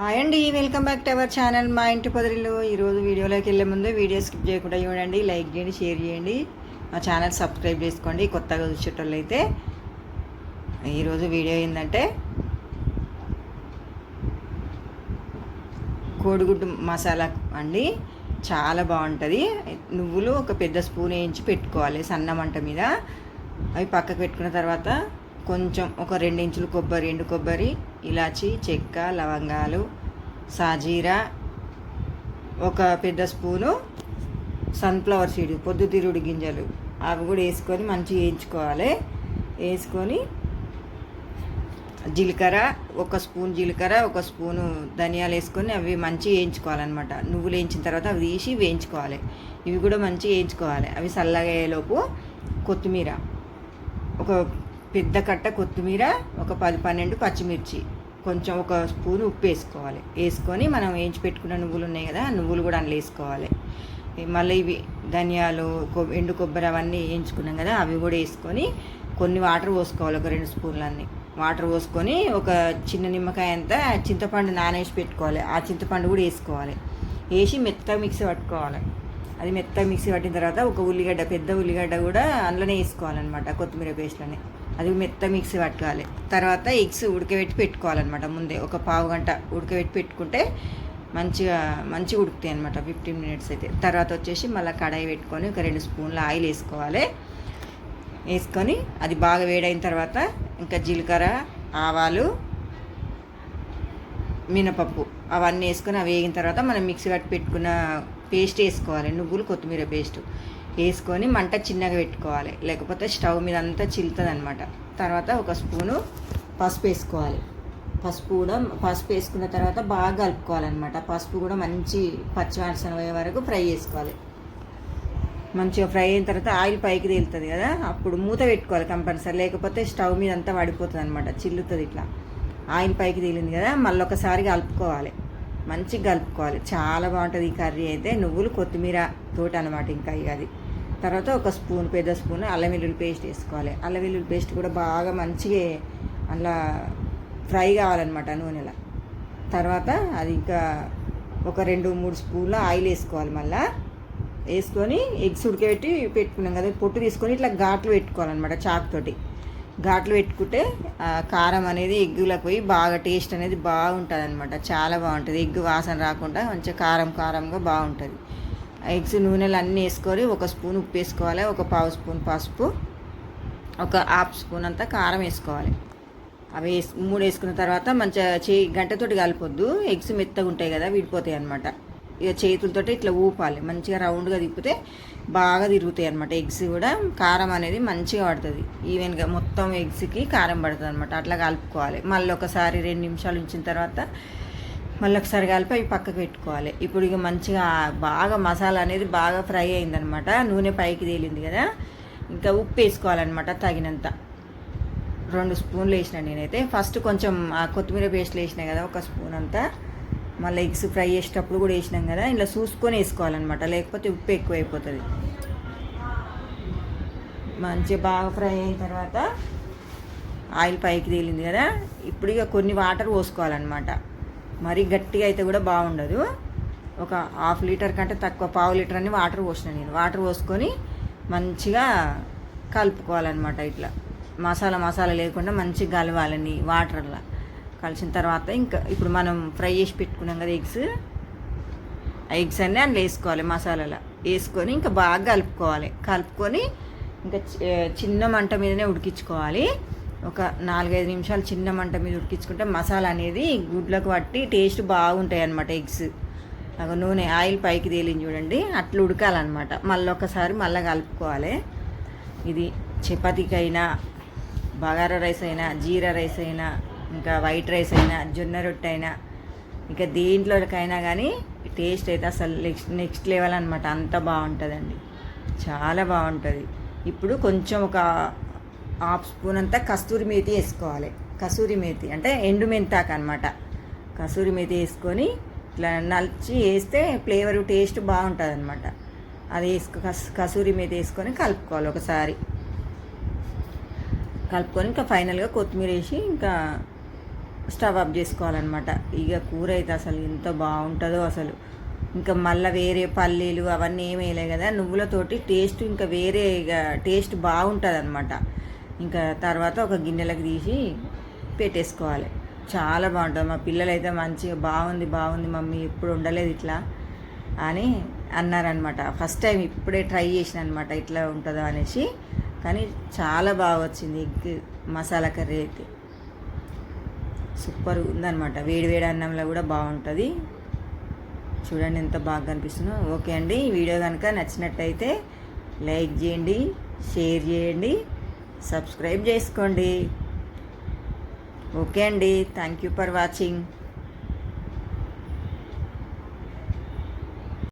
Hi అండి welcome back to our channel. మా ఇంటి పొదరిలో ఈరోజు వీడియోలోకి వెళ్ళే ముందు వీడియో స్కిప్ చేయకుండా చూడండి లైక్ చేయండి షేర్ చేయండి. మా ఛానల్ సబ్స్క్రైబ్ చేసుకోండి కొత్తగా చూసేటోళ్ళు అయితే ఈరోజు వీడియో ఏంటంటే కోడిగుడ్డు మసాలా అండి. చాలా బాగుంటుంది. నువ్వులు ఒక పెద్ద స్పూన్ వేయించి పెట్టుకోవాలి సన్న మంట మీద. అవి పక్కకు పెట్టుకున్న తర్వాత కొంచెం ఒక రెండు ఇంచులు కొబ్బరి ఎండు కొబ్బరి ఇలాచి చెక్క లవంగాలు సాజీరా ఒక పెద్ద స్పూను సన్ఫ్లవర్ సీడ్ పొద్దుతిరుడు గింజలు. అవి కూడా వేసుకొని మంచిగా వేయించుకోవాలి. వేసుకొని జీలకర్ర ఒక స్పూన్ జీలకర్ర ఒక స్పూను ధనియాలు వేసుకొని అవి మంచిగా వేయించుకోవాలన్నమాట. నువ్వులు వేయించిన తర్వాత అవి తీసి వేయించుకోవాలి. ఇవి కూడా మంచిగా వేయించుకోవాలి. అవి చల్లగా అయ్యేలోపు కొత్తిమీర. ఒక పెద్ద కట్ట కొత్తిమీర ఒక పది పన్నెండు పచ్చిమిర్చి. కొంచెం ఒక స్పూన్ ఉప్పు వేసుకోవాలి. వేసుకొని మనం వేయించి పెట్టుకున్న నువ్వులు ఉన్నాయి కదా నువ్వులు కూడా అందులో వేసుకోవాలి. మళ్ళీ ఇవి ధనియాలు ఎండు కొబ్బరి అవన్నీ వేయించుకున్నాం కదా అవి కూడా వేసుకొని కొన్ని వాటర్ పోసుకోవాలి ఒక రెండు స్పూన్లు అన్నీ. వాటర్ పోసుకొని ఒక చిన్న నిమ్మకాయ అంతా చింతపండు నానేసి పెట్టుకోవాలి. ఆ చింతపండు కూడా వేసుకోవాలి. వేసి మెత్తగా మిక్సీ పట్టుకోవాలి. అది మెత్తగా మిక్సీ పట్టిన తర్వాత ఒక ఉల్లిగడ్డ పెద్ద ఉల్లిగడ్డ కూడా అందులోనే వేసుకోవాలన్నమాట కొత్తిమీర పేస్ట్లోనే అది మెత్త మిక్సీ పట్టుకోవాలి. తర్వాత ఎగ్స్ ఉడకబెట్టి పెట్టుకోవాలన్నమాట ముందే. ఒక పావు గంట ఉడకబెట్టి పెట్టుకుంటే మంచిగా మంచిగా ఉడుకుతాయి అనమాట ఫిఫ్టీన్ మినిట్స్ అయితే. తర్వాత వచ్చేసి మళ్ళీ కడాయి పెట్టుకొని ఒక రెండు స్పూన్ల ఆయిల్ వేసుకోవాలి. వేసుకొని అది బాగా వేడైన తర్వాత ఇంకా జీలకర్ర ఆవాలు మినపప్పు అవన్నీ వేసుకొని అవి వేగిన తర్వాత మనం మిక్సీ పట్టి పెట్టుకున్న పేస్ట్ వేసుకోవాలి. నువ్వులు కొత్తిమీర పేస్ట్. వేసుకొని మంట చిన్నగా పెట్టుకోవాలి. లేకపోతే స్టవ్ మీద అంతా చిల్లుతుంది అనమాట తర్వాత ఒక స్పూను పసుపు వేసుకోవాలి. పసుపు కూడా పసుపు వేసుకున్న తర్వాత బాగా కలుపుకోవాలన్నమాట పసుపు కూడా మంచి పచ్చివాసన అయ్యే వరకు ఫ్రై చేసుకోవాలి. మంచిగా ఫ్రై అయిన తర్వాత ఆయిల్ పైకి తేలుతుంది కదా అప్పుడు మూత పెట్టుకోవాలి కంపల్సరీ. లేకపోతే స్టవ్ మీద అంతా పడిపోతుంది అనమాట చిల్లుతుంది ఇట్లా. ఆయిల్ పైకి తేలింది కదా మళ్ళీ ఒకసారి కలుపుకోవాలి. మంచిగా కలుపుకోవాలి. చాలా బాగుంటుంది ఈ కర్రీ అయితే. నువ్వులు కొత్తిమీర తోట అనమాట ఇంకా ఇక అది. తర్వాత ఒక స్పూన్ పెద్ద స్పూన్ అల్లం వెల్లుల్లి పేస్ట్ వేసుకోవాలి. అల్లం వెల్లుల్లి పేస్ట్ కూడా బాగా మంచిగా అలా ఫ్రై కావాలన్నమాట నూనెలో. తర్వాత అది ఇంకా ఒక రెండు మూడు స్పూన్ల ఆయిల్ వేసుకోవాలి మళ్ళీ. వేసుకొని ఎగ్స్ ఉడకబెట్టి పెట్టుకున్నాం కదా పొట్టు తీసుకొని ఇట్లా ఘాట్లు పెట్టుకోవాలన్నమాట చాకుతోటి. ఘాట్లు పెట్టుకుంటే కారం అనేది ఎగ్గులకు పోయి బాగా టేస్ట్ అనేది బాగుంటుంది అనమాట చాలా బాగుంటుంది. ఎగ్గు వాసన రాకుండా మంచిగా కారం కారంగా బాగుంటుంది. ఎగ్స్ నూనెలు అన్నీ వేసుకొని ఒక స్పూన్ ఉప్పు వేసుకోవాలి ఒక పావు స్పూన్ పసుపు ఒక హాఫ్ స్పూన్ అంతా కారం వేసుకోవాలి. అవి వేసి మూడు వేసుకున్న తర్వాత మంచిగా చేయి గంటతోటి కలపొద్దు. ఎగ్స్ మెత్తగా ఉంటాయి కదా విడిపోతాయి అనమాట ఇక చేతులతోటి ఇట్లా ఊపాలి. మంచిగా రౌండ్గా తిప్పితే బాగా తిరుగుతాయి అనమాట ఎగ్స్ కూడా కారం అనేది మంచిగా పడుతుంది. ఈవెన్గా మొత్తం ఎగ్స్కి కారం పడుతుంది అనమాట అట్లా కలుపుకోవాలి. మళ్ళీ ఒకసారి రెండు నిమిషాలు ఉంచిన తర్వాత మళ్ళీ ఒకసారి కలిపి అవి పక్కకు పెట్టుకోవాలి. ఇప్పుడు ఇక మంచిగా బాగా మసాలా అనేది బాగా ఫ్రై అయిందనమాట. నూనె పైకి తేలింది కదా. ఇంకా ఉప్పు వేసుకోవాలన్నమాట తగినంత. రెండు స్పూన్లు వేసిన నేనైతే. ఫస్ట్ కొంచెం ఆ కొత్తిమీర పేస్ట్ వేసినా కదా ఒక స్పూన్ అంతా. మళ్ళీ ఎగ్స్ ఫ్రై చేసేటప్పుడు కూడా వేసినాం కదా. ఇలా చూసుకొని వేసుకోవాలన్నమాట లేకపోతే ఉప్పు ఎక్కువ అయిపోతుంది మంచిగా బాగా ఫ్రై అయిన తర్వాత ఆయిల్ పైకి తేలింది కదా. ఇప్పుడు ఇక కొన్ని వాటర్ పోసుకోవాలన్నమాట మరీ గట్టిగా అయితే కూడా బాగుండదు. ఒక హాఫ్ లీటర్ కంటే తక్కువ పావు లీటర్ అని వాటర్ పోసిన నేను. వాటర్ పోసుకొని మంచిగా కలుపుకోవాలన్నమాట ఇట్లా. మసాలా మసాలా లేకుండా మంచిగా కలవాలని వాటర్లో కలిసిన తర్వాత ఇంకా ఇప్పుడు మనం ఫ్రై చేసి పెట్టుకున్నాం కదా ఎగ్స్. ఎగ్స్ అన్నీ అందులో వేసుకోవాలి మసాలాలో. వేసుకొని ఇంకా బాగా కలుపుకోవాలి. కలుపుకొని ఇంకా చి- చిన్న మంట మీదనే ఉడికించుకోవాలి. ఒక నాలుగైదు నిమిషాలు చిన్న మంట మీద ఉడికించుకుంటే మసాలా అనేది గుడ్లకు పట్టి టేస్ట్ బాగుంటాయి అన్నమాట ఎగ్స్. అగ నూనె ఆయిల్ పైకి తేలింది చూడండి. అట్లా ఉడకాలన్నమాట. మళ్ళీ ఒకసారి మళ్ళీ కలుపుకోవాలి. ఇది చపాతీకైనా బగారా రైస్ అయినా జీరా రైస్ అయినా ఇంకా వైట్ రైస్ అయినా జొన్న రొట్టె అయినా ఇంకా దేంట్లోకైనా కానీ టేస్ట్ అయితే అసలు నెక్స్ట్ నెక్స్ట్ లెవెల్ అనమాట అంత బాగుంటుందండి. చాలా బాగుంటుంది. ఇప్పుడు కొంచెం ఒక హాఫ్ స్పూన్ అంతా కస్తూరి మేతి వేసుకోవాలి. కసూరి మేతి అంటే ఎండు మెంతాకు అనమాట కసూరి మేతి వేసుకొని ఇట్లా నలిచి వేస్తే ఫ్లేవర్ టేస్ట్ బాగుంటుంది అనమాట అది వేసుకో కస్ కసూరి మేతి వేసుకొని కలుపుకోవాలి ఒకసారి. కలుపుకొని ఇంకా ఫైనల్గా కొత్తిమీర వేసి ఇంకా స్టవ్ ఆఫ్ చేసుకోవాలన్నమాట. ఇక కూర అయితే అసలు ఎంత బాగుంటుందో అసలు. ఇంకా మళ్ళీ వేరే పల్లీలు అవన్నీ ఏమి వేయలేవు కదా నువ్వులతోటి టేస్ట్ ఇంకా వేరే ఇక టేస్ట్ బాగుంటుంది అనమాట ఇంకా తర్వాత ఒక గిన్నెలకు తీసి పెట్టేసుకోవాలి. చాలా బాగుంటుంది. మా పిల్లలు అయితే మంచిగా బాగుంది బాగుంది మమ్మీ ఎప్పుడు ఉండలేదు ఇట్లా అని అన్నారనమాట ఫస్ట్ టైం ఇప్పుడే ట్రై చేసిన అనమాట ఇట్లా ఉంటుందో అనేసి. కానీ చాలా బాగా వచ్చింది ఎగ్ మసాలా కర్రీ అయితే. సూపర్ ఉందన్నమాట. వేడి వేడి అన్నంలో కూడా బాగుంటుంది. చూడండి ఎంత బాగా కనిపిస్తుందో. ఓకే అండి. ఈ వీడియో కనుక నచ్చినట్టయితే లైక్ చేయండి షేర్ చేయండి. సబ్స్క్రైబ్ చేసుకోండి. ఓకే అండి. Thank you for watching